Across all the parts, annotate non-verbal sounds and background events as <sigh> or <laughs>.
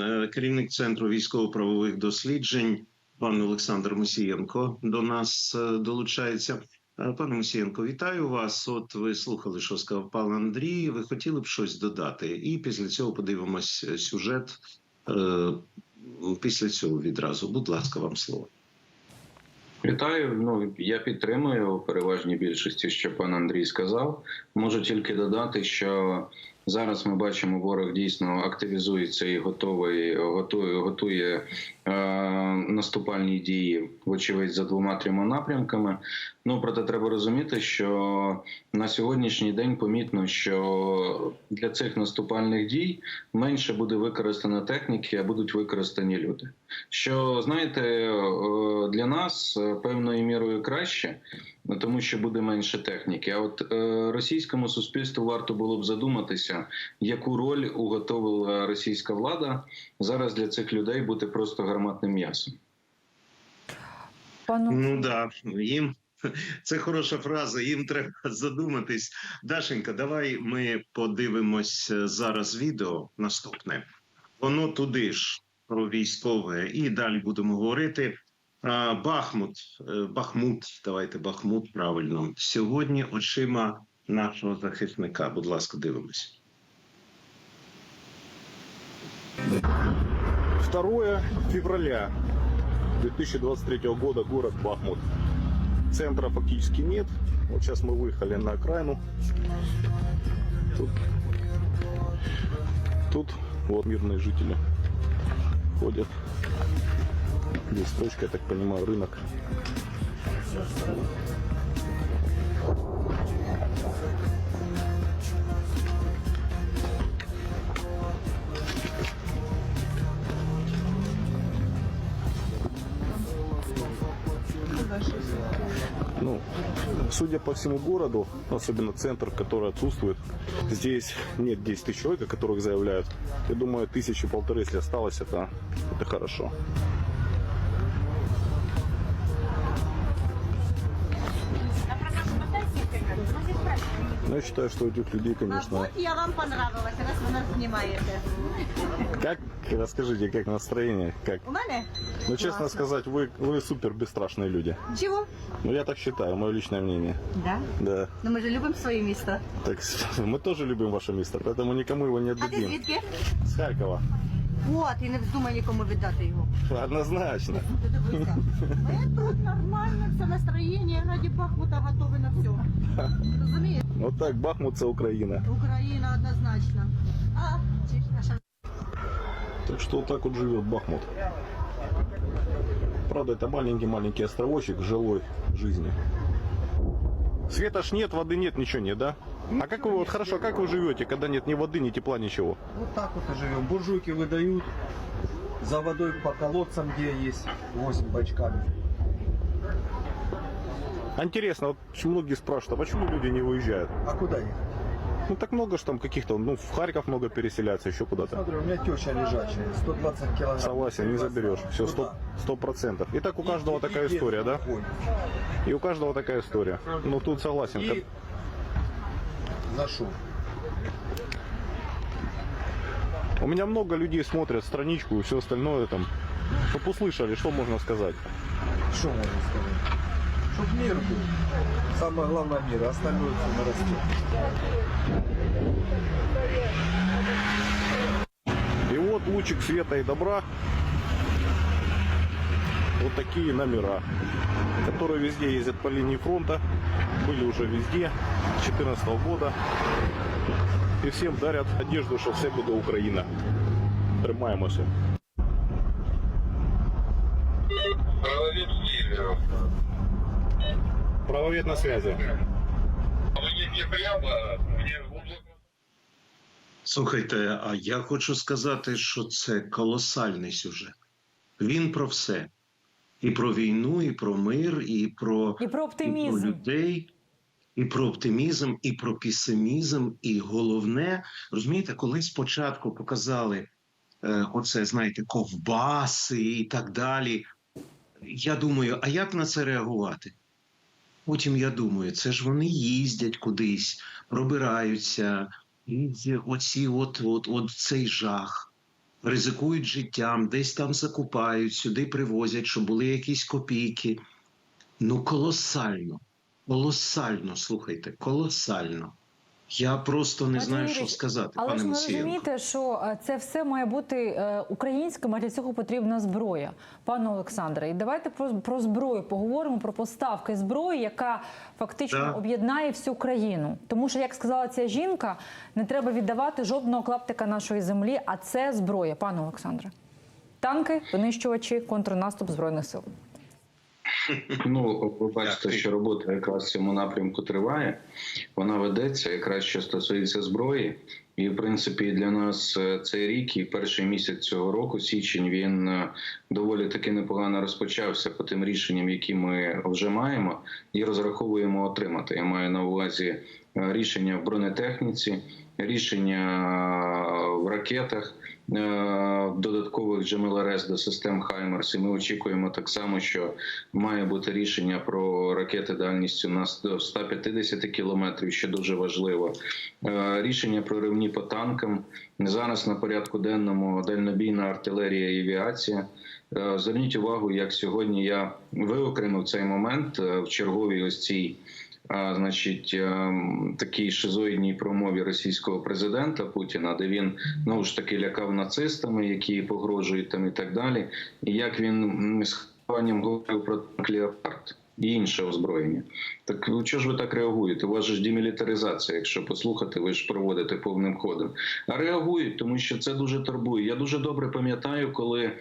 е, керівник центру військово-правових досліджень, пан Олександр Мусієнко до нас е, долучається. Е, Пане Мусієнко, вітаю вас. От ви слухали, що сказав пан Андрій. Ви хотіли б щось додати, і після цього подивимось сюжет. Після цього відразу, будь ласка, вам слово. Вітаю. Ну я підтримую переважній більшості, що пан Андрій сказав. Можу тільки додати, що зараз ми бачимо, ворог дійсно активізується і готовий готує, готує е, наступальні дії, вочевидь, за двома-трьома напрямками. Ну проте треба розуміти, що на сьогоднішній день помітно, що для цих наступальних дій менше буде використано техніки, а будуть використані люди. Що знаєте, е, для нас е, певною мірою краще, тому що буде менше техніки. А от е, російському суспільству варто було б задуматися, яку роль уготовила російська влада зараз для цих людей бути просто гарматним м'ясом. Пану Ну да, їм <laughs> це хороша фраза. Їм треба задуматись. Дашенька, давай ми подивимось е, зараз відео наступне. Воно туди ж про військове, і далі будемо говорити. Бахмут, е, Бахмут, давайте Бахмут правильно. Сьогодні очима нашого захисника. Будь ласка, дивимось. 2 февраля 2023 года город Бахмут. Центра фактически нет. Вот сейчас мы выехали на окраину. Тут, тут вот мирные жители ходят. Здесь точка, я так понимаю, рынок. Ну, судя по всему городу, особенно центр, который отсутствует, здесь нет 10 тысяч человек, о которых заявляют. Я думаю, тысячи полторы, если осталось, это, это хорошо. Но я считаю, что у этих людей, А конечно... вот я вам понравилась, раз ви нас знімаєте. Как, расскажите, как настроение? Как? У мене? Ну, честно Классно. сказать, вы, вы супер бесстрашные люди. Чого? Ну, я так считаю, мое личное мнение. Да. Да. Ну ми ж любимо своє місто. Так, <laughs> мы тоже любим ваше место, поэтому никому его не А ти отдадим. звідки? С Харькова. От, і не вздумай нікому віддати його. Однозначно. Ти дивися. Ми тут нормально, все настроєння, раді Бахмута готові на все. <laughs> Розумієш? Вот так, Бахмут це Украина. Україна однозначно. А, чи ж наша Так что вот так вот живет Бахмут. Правда, это маленький-маленький островочек жилой жизни. Света ж нет, воды нет, ничего нет, да? А как вы, вот хорошо, как вы живете, когда нет ни воды, ни тепла, ничего? Вот так вот и живем. Буржуйки выдают за водой по колодцам, где есть 8 бачками. Интересно, вот многие спрашивают, а почему люди не выезжают? А куда их? Ну так много ж там каких-то, ну в Харьков много переселяется, еще куда-то. Смотри, у меня теща лежачая, 120 килограмм. Согласен, не заберешь. Все, сто, Куда? сто процентов. И так у каждого И- такая и история, да? И у каждого такая история. Ну тут согласен. И зашел. У меня много людей смотрят страничку и все остальное там. Чтоб услышали, что можно сказать. Что можно сказать? Чтоб мир был. Самое главное мир, остальное все нарастет. И вот лучик света и добра. Вот такие номера, которые везде ездят по линии фронта. Были уже везде 2014 года. И всем дарят одежду, что все буде Україна. Тримаємося. Правовед на связи. Слухайте, а я хочу сказати, що це колосальний сюжет. Він про все. І про війну, і про мир, і про, і про і про людей, і про оптимізм, і про песимізм. І головне, розумієте, коли спочатку показали е, оце, знаєте, ковбаси і так далі. Я думаю, а як на це реагувати? Потім я думаю, це ж вони їздять кудись, пробираються, і оці от, от, от цей жах. ризикують життям, десь там закупають, сюди привозять, щоб були якісь копійки. Ну, колосально, колосально, слухайте, колосально. Я просто не знаю, Юрій, що сказати, Але пане ж ви Мусієнко. розумієте, що е, це все має бути е, українським, а для цього потрібна зброя, пане Олександре. І давайте про, про зброю поговоримо про поставки зброї, яка фактично Так. об'єднає всю країну. Тому що, як сказала ця жінка, не треба віддавати жодного клаптика нашої землі, а це зброя, пане Олександре. Танки, винищувачі, контрнаступ збройних сил. Ну, ви бачите, що робота якраз в цьому напрямку триває. Вона ведеться, якраз що стосується зброї. І, в принципі, для нас е, цей рік і перший місяць цього року, січень, він е, доволі таки непогано розпочався по тим рішенням, які ми вже маємо, і розраховуємо отримати. Я маю на увазі е, рішення в бронетехніці, рішення в ракетах, е, додаткових GMLRS до систем Хаймерс. І ми очікуємо так само, що має бути рішення про ракети дальністю на 100 150 кілометрів, що дуже важливо. Е, Рішення про ривні по танкам зараз на порядку денному дальнобійна артилерія і авіація. Е, Зверніть увагу, як сьогодні я виокремив цей момент в черговій ось цій. Значить, ем, такій шизоїдній промові російського президента Путіна, де він знову ж таки лякав нацистами, які погрожують там і так далі. І як він з хвилюванням говорив про танк і інше озброєння. Так ну, чого ж ви так реагуєте? У вас ж демілітаризація, якщо послухати, ви ж проводите повним ходом. А реагують, тому що це дуже турбує. Я дуже добре пам'ятаю, коли.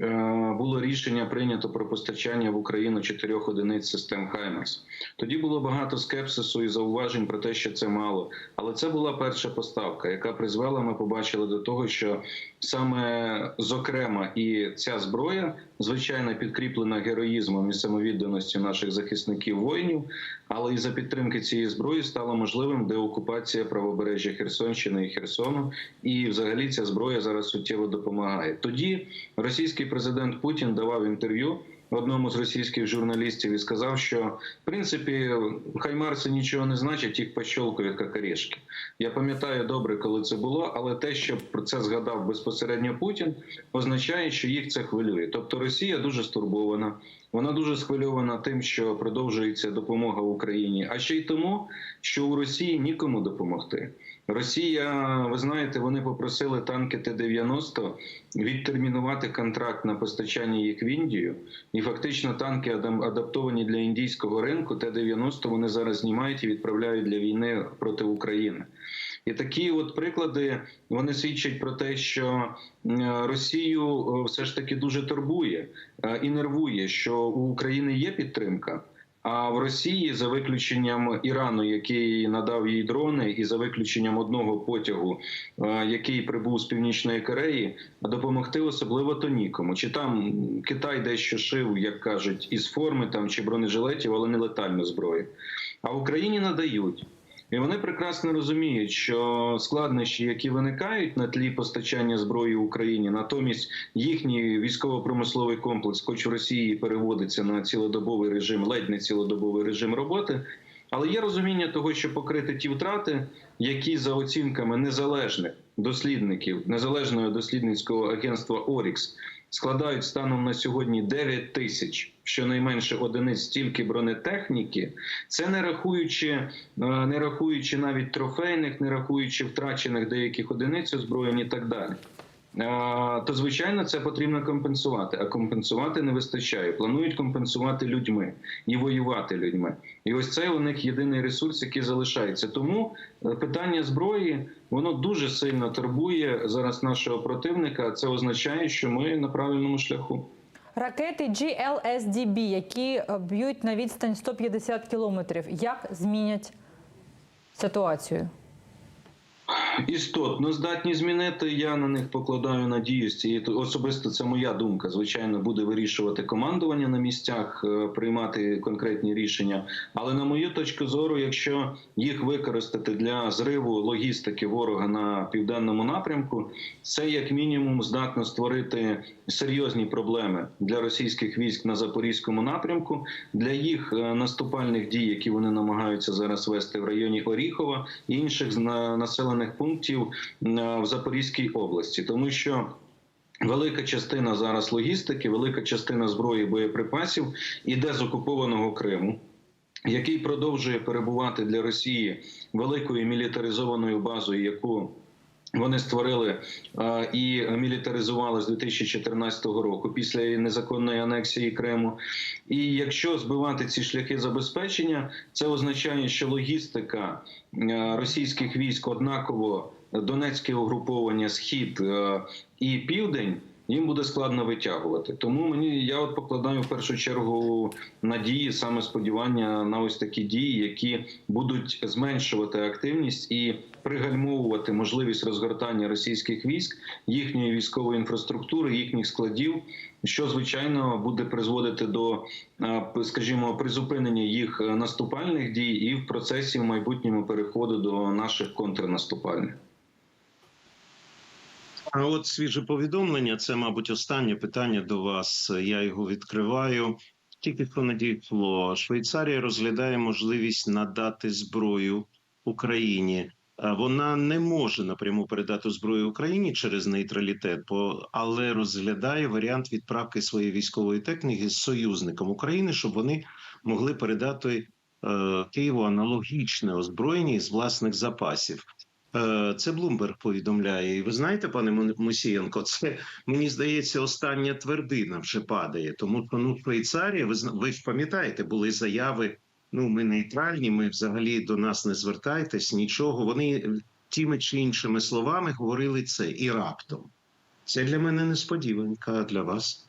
Е, Було рішення прийнято про постачання в Україну чотирьох одиниць систем Хаймерс. Тоді було багато скепсису і зауважень про те, що це мало. Але це була перша поставка, яка призвела, ми побачили до того, що саме зокрема і ця зброя, звичайно, підкріплена героїзмом і самовідданістю наших захисників воїнів, але і за підтримки цієї зброї стало можливим деокупація правобережжя Херсонщини і Херсону. І взагалі ця зброя зараз суттєво допомагає. Тоді російський президент Путін давав інтерв'ю. Одному з російських журналістів і сказав, що в принципі хаймарси нічого не значать, їх пощолкують як орешки. Я пам'ятаю добре, коли це було, але те, що про це згадав безпосередньо Путін, означає, що їх це хвилює. Тобто Росія дуже стурбована. Вона дуже схвильована тим, що продовжується допомога Україні, а ще й тому, що у Росії нікому допомогти. Росія, ви знаєте, вони попросили танки Т-90 відтермінувати контракт на постачання їх в Індію, і фактично танки адаптовані для індійського ринку. Т-90 вони зараз знімають і відправляють для війни проти України. І такі от приклади вони свідчать про те, що Росію е, все ж таки дуже турбує е, і нервує, що у України є підтримка. А в Росії, за виключенням Ірану, який надав їй дрони, і за виключенням одного потягу, е, який прибув з північної Кореї, допомогти особливо то нікому. Чи там Китай дещо шив, як кажуть, із форми там чи бронежилетів, але не летальну зброю. А в Україні надають. І вони прекрасно розуміють, що складнощі, які виникають на тлі постачання зброї Україні, натомість їхній військово-промисловий комплекс, хоч в Росії переводиться на цілодобовий режим, ледь не цілодобовий режим роботи. Але є розуміння того, що покрити ті втрати, які за оцінками незалежних дослідників незалежного дослідницького агентства Орікс складають станом на сьогодні 9 тисяч щонайменше одиниць стільки бронетехніки. Це не рахуючи, е, не рахуючи навіть трофейних, не рахуючи втрачених деяких одиниць озброєнь і так далі. То звичайно це потрібно компенсувати, а компенсувати не вистачає. Планують компенсувати людьми і воювати людьми. І ось це у них єдиний ресурс, який залишається. Тому е, питання зброї воно дуже сильно турбує зараз нашого противника. Це означає, що ми на правильному шляху. Ракети GLSDB, які е, б'ють на відстань 150 кілометрів, як змінять ситуацію? Істотно здатні змінити. Я на них покладаю надію. З цієї особисто це моя думка. Звичайно, буде вирішувати командування на місцях, е, приймати конкретні рішення. Але на мою точку зору, якщо їх використати для зриву логістики ворога на південному напрямку, це як мінімум здатно створити серйозні проблеми для російських військ на запорізькому напрямку, для їх е, наступальних дій, які вони намагаються зараз вести в районі Оріхова і інших населених пунктів е, в Запорізькій області, тому що Велика частина зараз логістики, велика частина зброї боєприпасів іде з окупованого Криму, який продовжує перебувати для Росії великою мілітаризованою базою, яку вони створили е, і мілітаризували з 2014 року після незаконної анексії Криму. І якщо збивати ці шляхи забезпечення, це означає, що логістика е, російських військ однаково Донецьке угруповання, схід е, і південь. Їм буде складно витягувати, тому мені я от покладаю в першу чергу надії, саме сподівання на ось такі дії, які будуть зменшувати активність і пригальмовувати можливість розгортання російських військ, їхньої військової інфраструктури, їхніх складів, що звичайно буде призводити до, скажімо, призупинення їх наступальних дій і в процесі в майбутньому переходу до наших контрнаступальних. От свіже повідомлення це, мабуть, останнє питання до вас. Я його відкриваю. Тільки що надійшло. Швейцарія розглядає можливість надати зброю Україні. Вона не може напряму передати зброю Україні через нейтралітет, бо- але розглядає варіант відправки своєї військової техніки з союзником України, щоб вони могли передати е, Києву аналогічне озброєння із власних запасів. Е, Це Блумберг повідомляє. І ви знаєте, пане Му- Мусієнко, це мені здається, остання твердина вже падає. Тому що ну Швейцарія, ви ви ж пам'ятаєте, були заяви. Ну, ми нейтральні, ми взагалі до нас не звертайтесь, нічого. Вони тими чи іншими словами говорили це і раптом. Це для мене несподіванка для вас.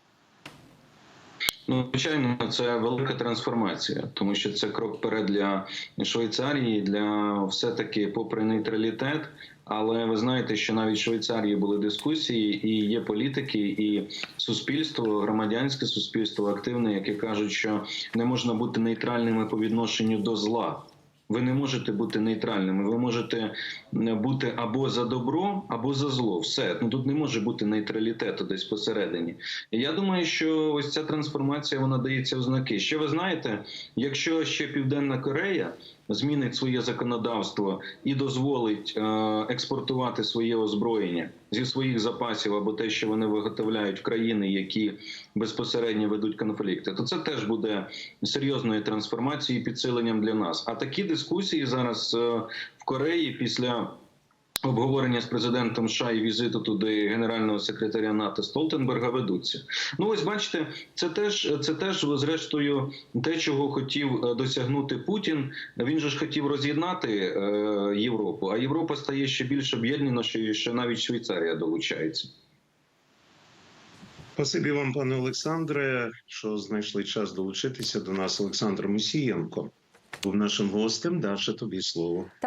Ну, звичайно, це велика трансформація, тому що це крок вперед для Швейцарії, для все-таки, попри нейтралітет. Але ви знаєте, що навіть в Швейцарії були дискусії, і є політики, і суспільство, громадянське суспільство активне, яке кажуть, що не можна бути нейтральними по відношенню до зла. Ви не можете бути нейтральними. Ви можете е, бути або за добро, або за зло. Все ну тут не може бути нейтралітету десь посередині. Я думаю, що ось ця трансформація вона дається ознаки. Ще ви знаєте, якщо ще Південна Корея змінить своє законодавство і дозволить е, експортувати своє озброєння зі своїх запасів або те, що вони виготовляють в країни, які безпосередньо ведуть конфлікти, то це теж буде серйозною трансформацією і підсиленням для нас. А такі дискусії зараз е, в Кореї після. Обговорення з президентом США і візиту туди генерального секретаря НАТО Столтенберга ведуться. Ну ось бачите, це теж це теж зрештою те, чого хотів е, досягнути Путін. Він же ж хотів роз'єднати е, Європу, а Європа стає ще більш об'єднаною, що ще навіть Швейцарія долучається. Спасибі вам, пане Олександре, що знайшли час долучитися до нас. Олександр Мусієнко був нашим гостем. Даша, тобі слово.